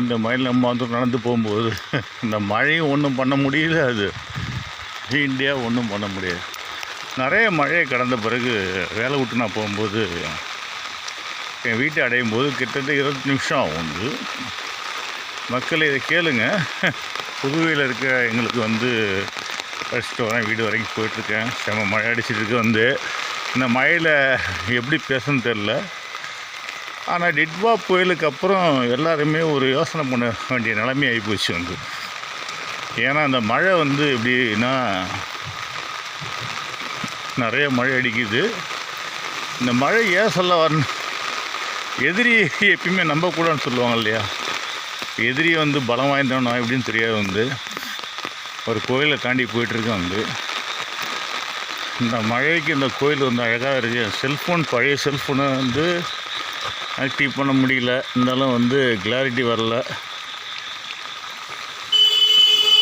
இந்த மழையில் நம்ம வந்து நடந்து போகும்போது இந்த மழையும் ஒன்றும் பண்ண முடியல அது. இண்டியா ஒன்றும் பண்ண முடியாது நிறைய மழையை கடந்த பிறகு வேலை விட்டு நான் போகும்போது என் வீட்டை அடையும் போது கிட்டத்தட்ட இருபது நிமிஷம் ஆகும் வந்து மக்கள் இதை கேளுங்க. புதுவையில் இருக்க எங்களுக்கு வந்து படிச்சுட்டு வரேன் வீடு வரைக்கும் போயிட்டுருக்கேன் செம மழை அடிச்சிட்டு இருக்கு வந்து. இந்த மழையில் எப்படி பேசணும்னு தெரில ஆனால் டிட்வா புயலுக்கு அப்புறம் எல்லாருமே ஒரு யோசனை பண்ண வேண்டிய நிலைமை ஆகிப்போச்சு வந்து. ஏன்னா அந்த மழை வந்து எப்படின்னா நிறைய மழை அடிக்குது. இந்த மழை ஏன் சொல்ல வரணும் எதிரி எப்பயுமே நம்பக்கூடாதுன்னு சொல்லுவாங்க இல்லையா? எதிரி வந்து பலம் வாய்ந்தவனா எப்படின்னு தெரியாது வந்து. ஒரு கோயிலை தாண்டி போயிட்டுருக்கேன் வந்து. இந்த மழைக்கு இந்த கோயில் வந்து அழகாக இருக்குது செல்ஃபோன் பழைய செல்ஃபோனை வந்து ஆக்டிவ் பண்ண முடியல. இருந்தாலும் வந்து கிளாரிட்டி வரல.